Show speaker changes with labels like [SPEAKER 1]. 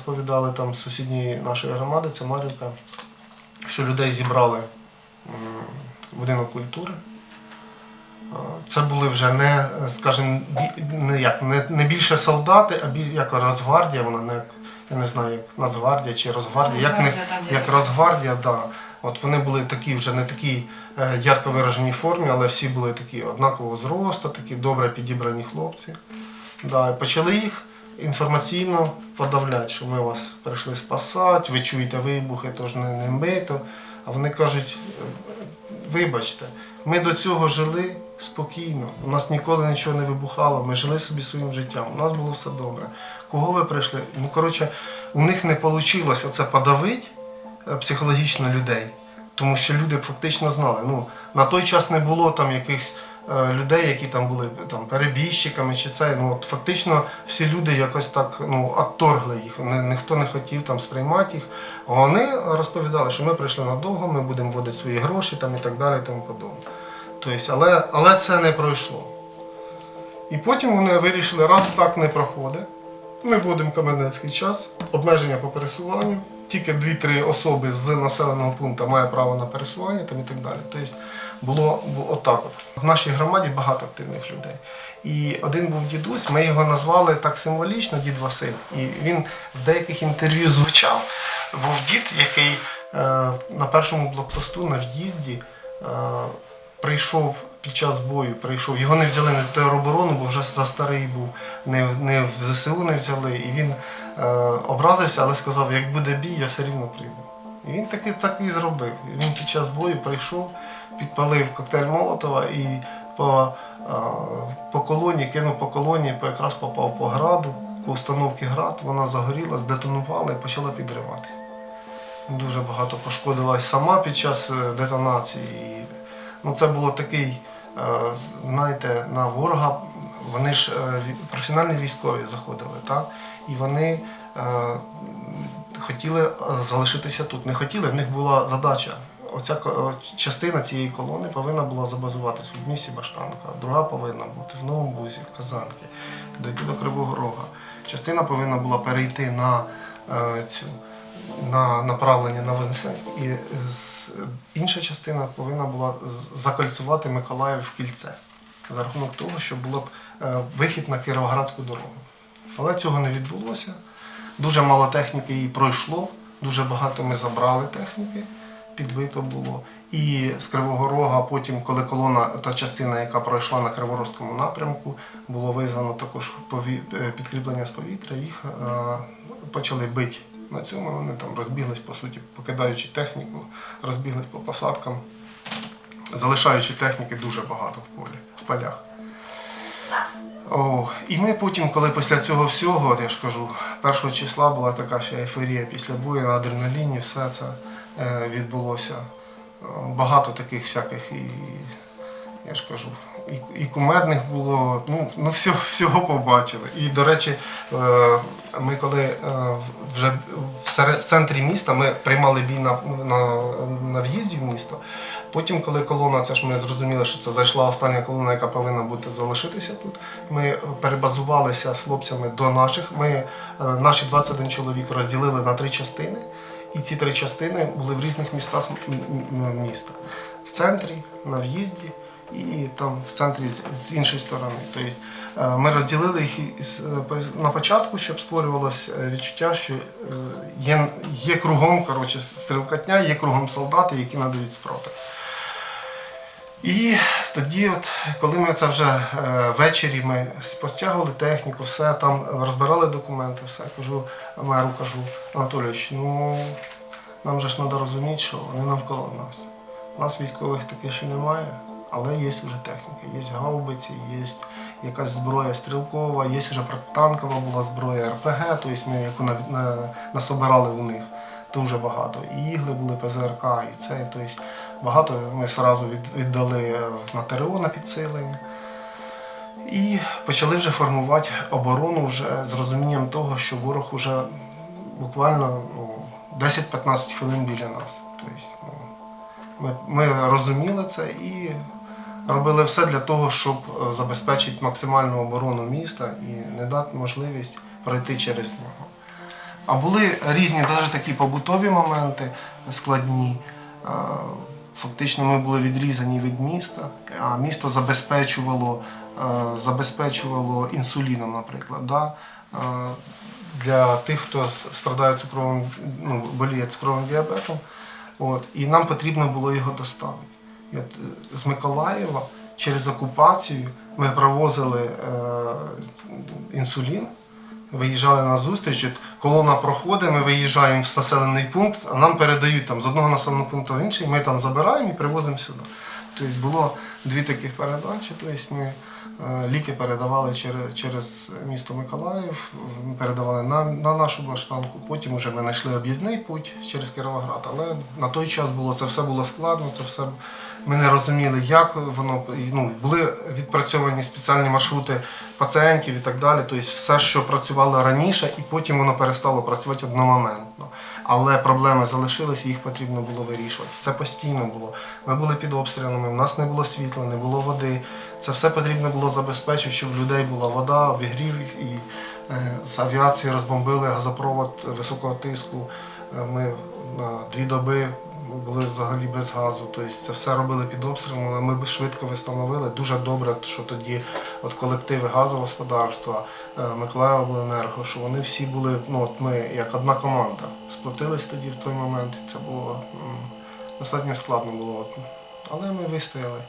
[SPEAKER 1] розповідали там з нашої громади, це Марівка, що людей зібрали в будинок культури. Е, Це були вже не, скажімо, не, як, не, не більше солдати, а бі, як Росгвардія, вона не як, я не знаю, як Нацгвардія чи Росгвардія, як, не, як Росгвардія, да. От вони були такі вже не такі е, ярко вираженій формі, але всі були такі однакового зросту, такі добре підібрані хлопці. Да, почали їх інформаційно подавляти, що ми вас прийшли спасати, ви чуєте вибухи, тож не, не мбито. А вони кажуть, «Е, вибачте, ми до цього жили спокійно, у нас ніколи нічого не вибухало, ми жили собі своїм життям, у нас було все добре. Кого ви прийшли? Ну, коротше, у них не вийшло це подавити е, психологічно людей. Тому що люди фактично знали. Ну, на той час не було там якихось людей, які там були там, перебіжчиками чи це. Ну, от, фактично всі люди якось так ну, отторгли їх. Ні- ніхто не хотів там сприймати їх. Вони розповідали, що ми прийшли надовго, ми будемо вводити свої гроші там, і так далі і тому подобне. Тобто, але, але це не пройшло. І потім вони вирішили, раз так не проходить, ми вводимо комендантський час, обмеження по пересуванню. Тільки 2-3 особи з населеного пункту має право на пересування там і так далі. Тобто було, отак. От. В нашій громаді багато активних людей. І один був дідусь, ми його назвали так символічно, дід Василь. І він в деяких інтерв'ю звучав. Був дід, який е, на першому блокпосту на в'їзді е, прийшов під час бою, прийшов. Його не взяли на тероборону, бо вже за старий був, не, не в ЗСУ не взяли. І він е, образився, але сказав, як буде бій, я все рівно прийду. І він таки так і зробив. Він під час бою прийшов, підпалив коктейль Молотова і по, е, по колоні, кинув по колоні, якраз попав по граду, по установці град, вона загоріла, здетонувала і почала підриватися. Дуже багато пошкодилась сама під час е, детонації. Ну, це було такий, е, знаєте, на ворога. Вони ж професіональні військові заходили, так? І вони хотіли залишитися тут. Не хотіли, в них була задача. Оця частина цієї колони повинна була забазуватися в місті Баштанка, друга повинна бути в Новому Бузі, в Казанки, дойти до Кривого Рога. Частина повинна була перейти на е, цю на направлення на Вознесенськ, і інша частина повинна була закольцювати Миколаїв в кільце за рахунок того, щоб було б е, вихід на Кіровоградську дорогу. Але цього не відбулося. Дуже мало техніки її пройшло, дуже багато ми забрали техніки, підбито було. І з Кривого Рога, потім, коли колона, та частина, яка пройшла на Криворозькому напрямку, було визвано також е, підкріплення з повітря, їх е, почали бити на цьому. Вони там розбіглись, по суті, покидаючи техніку, розбіглись по посадкам, залишаючи техніки дуже багато в полі, в полях. О, і ми потім, коли після цього всього, от я ж кажу, першого числа була така ще ейфорія після бою на адреналіні, все це відбулося. Е, Багато таких всяких і, я ж кажу, і, і кумедних було, ну, ну всього, всього побачили. І, до речі, е, ми коли е, вже в, центрі міста ми приймали бій на, на, на в'їзді в місто. Потім, коли колона, це ж ми зрозуміли, що це зайшла остання колона, яка повинна бути залишитися тут. Ми перебазувалися з хлопцями до наших. Ми е, наші 21 чоловік розділили на три частини, і ці три частини були в різних містах міста. В центрі, на в'їзді і там в центрі з, іншої сторони. Тобто ми розділили їх е, на початку, щоб створювалося е, відчуття, що є, є кругом коротше, стрілкатня, є кругом солдати, які надають спротив. І тоді, от, коли ми це вже е, ввечері ми постягували техніку, все там розбирали документи, все кажу меру, кажу, Анатолійович, ну нам же ж треба розуміти, що вони навколо нас. У нас військових таки ще немає, але є вже техніка, є гаубиці, є якась зброя стрілкова, є вже протитанкова була зброя РПГ, тобто ми яку на, на, насобирали у них дуже багато. І ігли були ПЗРК, і це. Тобто багато ми одразу віддали е, на ТРО на підсилення. І почали вже формувати оборону вже з розумінням того, що ворог уже буквально ну, 10-15 хвилин біля нас. Тобто, ну, ми, ми розуміли це і робили все для того, щоб е, забезпечити максимальну оборону міста і не дати можливість пройти через нього. А були різні навіть такі побутові моменти складні. Фактично ми були відрізані від міста, а місто забезпечувало, е, забезпечувало інсуліном, наприклад. Да? Е, Для тих, хто страдає цукровим, ну, боліє цукровим діабетом. От, і нам потрібно було його доставити. І от, е, з Миколаєва через окупацію ми провозили е, інсулін, виїжджали на зустріч. Колона проходить, ми виїжджаємо в населений пункт, а нам передають там, з одного населеного пункту в інший, ми там забираємо і привозимо сюди. Тобто було дві таких передачі. Тобто ми е, ліки передавали через, місто Миколаїв, передавали на, на нашу баштанку. Потім вже ми знайшли об'їзний путь через Кіровоград. Але на той час було це все було складно, це все ми не розуміли, як воно ну, були відпрацьовані спеціальні маршрути пацієнтів і так далі. Тобто все, що працювало раніше, і потім воно перестало працювати одномоментно. Але проблеми залишились, їх потрібно було вирішувати. Це постійно було. Ми були під обстрілами, у нас не було світла, не було води. Це все потрібно було забезпечити, щоб в людей була вода, обігрів і е, з авіації розбомбили газопровод високого тиску. Е, Ми на дві доби були взагалі без газу. Тобто це все робили під обстрілом, але ми швидко встановили. Дуже добре, що тоді от колективи газового господарства, е, Миколаївобленерго, що вони всі були, ну от ми як одна команда, сплотились тоді в той момент. Це було достатньо складно було. Але ми вистояли.